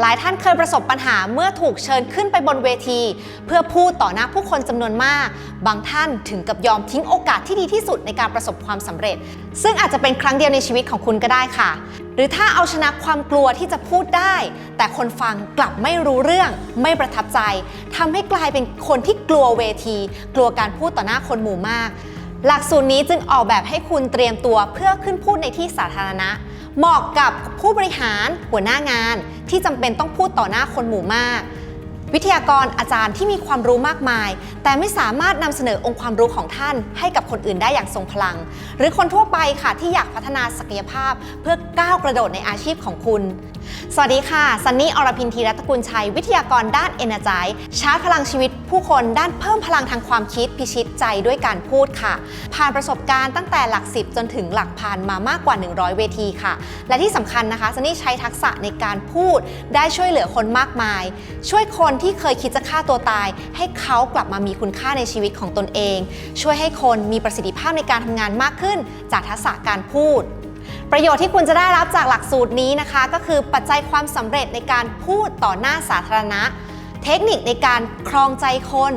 หลายท่านเคยประสบปัญหาเมื่อถูกเชิญขึ้นไปบนเวที เพื่อพูดต่อหน้าผู้คนจำนวนมาก บางท่านถึงกับยอมทิ้งโอกาสที่ดีที่สุดในการประสบความสำเร็จ ซึ่งอาจจะเป็นครั้งเดียวในชีวิตของคุณก็ได้ค่ะ หรือถ้าเอาชนะความกลัวที่จะพูดได้ แต่คนฟังกลับไม่รู้เรื่อง ไม่ประทับใจทำให้กลายเป็นคนที่กลัวเวที กลัวการพูดต่อหน้าคนหมู่มาก หลักสูตรนี้จึงออกแบบให้คุณเตรียมตัวเพื่อขึ้นพูดในที่สาธารณะเหมาะกับผู้บริหารหัวหน้างาน ที่จำเป็นต้องพูดต่อหน้าคนหมู่มาก วิทยากรอาจารย์ที่มีความรู้มากมาย แต่ไม่สามารถนำเสนอองค์ความรู้ของท่านให้กับคนอื่นได้อย่างทรงพลัง หรือคนทั่วไปค่ะที่อยากพัฒนาศักยภาพ เพื่อก้าวกระโดดในอาชีพของคุณสวัสดีค่ะ ซันนี่อรพินทีรัตกุลชัย วิทยากรด้าน Energize ชาร์จพลังชีวิตผู้คนด้านเพิ่มพลังทางความคิดพิชิตใจด้วยการพูดค่ะ ผ่านประสบการณ์ตั้งแต่หลักสิบจนถึงหลักพันมามากกว่า 100 เวทีค่ะ และที่สำคัญนะคะซันนี่ใช้ทักษะในการพูดได้ช่วยเหลือคนมากมาย ช่วยคนที่เคยคิดจะฆ่าตัวตาย ให้เขากลับมามีคุณค่าในชีวิตของตนเอง ช่วยให้คนมีประสิทธิภาพในการทำงานมากขึ้น จากทักษะการพูด ประโยชน์ที่คุณจะได้รับจากหลักสูตรนี้นะคะ ก็คือปัจจัยความสำเร็จในการพูดต่อหน้าสาธารณะ เทคนิคในการครองใจคน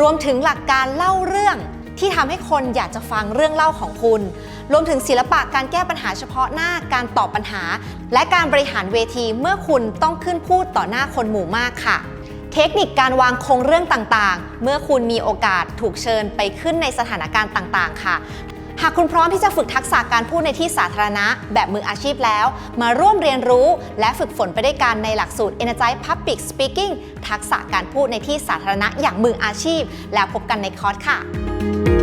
รวมถึงหลักการเล่าเรื่องที่ทำให้คนอยากจะฟังเรื่องเล่าของคุณ รวมถึงศิลปะการแก้ปัญหาเฉพาะหน้าการตอบปัญหา และการบริหารเวทีเมื่อคุณต้องขึ้นพูดต่อหน้าคนหมู่มากค่ะ เทคนิคการวางโครงเรื่องต่างๆ เมื่อคุณมีโอกาสถูกเชิญไปขึ้นในสถานการณ์ต่างๆ ค่ะ หากคุณพร้อมที่จะฝึกทักษะการพูดในที่สาธารณะ แบบมืออาชีพแล้ว มาร่วมเรียนรู้และฝึกฝนไปด้วยกันในหลักสูตร Energize Public Speaking ทักษะการพูดในที่สาธารณะอย่างมืออาชีพ แล้วพบกันในคอร์สค่ะ